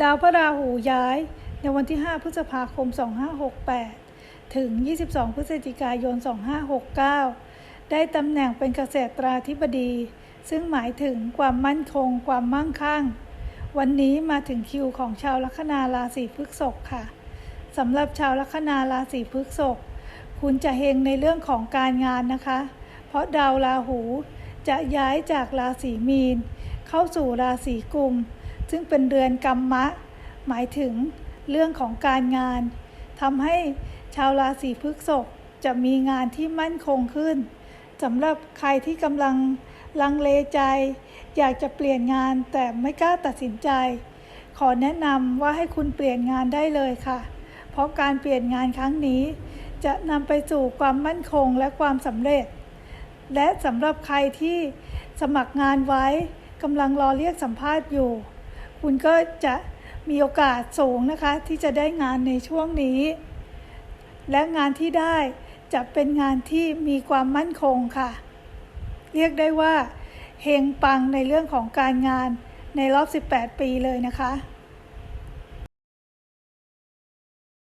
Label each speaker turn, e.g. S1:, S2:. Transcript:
S1: ดาวพระราหูย้าย ในวันที่ 5 พฤษภาคม 2568 ถึง 22 พฤศจิกายน 2569 ได้ตำแหน่งเป็นเกษตราธิบดี ซึ่งหมายถึงความมั่นคง ความมั่งคั่ง วันนี้มาถึงคิวของชาวลัคนาราศีพฤษภค่ะสำหรับชาวลัคนาราศีพฤษภคุณจะเฮงในเรื่องของการงานนะคะ เพราะดาวราหูจะย้ายจากราศีมีน เข้าสู่ราศีกุม ซึ่งเป็นเรือนกรรมะ หมายถึงเรื่องของการงานทำให้ชาวราศีพฤษภจะมีงานที่มั่นคงขึ้นสำหรับใครที่กำลังลังเลใจ อยากจะเปลี่ยนงานแต่ไม่กล้าตัดสินใจ ขอแนะนำว่าให้คุณเปลี่ยนงานได้เลยค่ะ เพราะการเปลี่ยนงานครั้งนี้ จะนำไปสู่ความมั่นคงและความสำเร็จ และสำหรับใครที่สมัครงานไว้กำลังรอเรียกสัมภาษณ์อยู่ คุณก็จะมีโอกาสสูงนะคะ ที่จะได้งานในช่วงนี้ และงานที่ได้จะเป็นงานที่มีความมั่นคงค่ะ เรียกได้ว่าเฮงปังในเรื่องของการงานในรอบ 18 ปีเลยนะคะ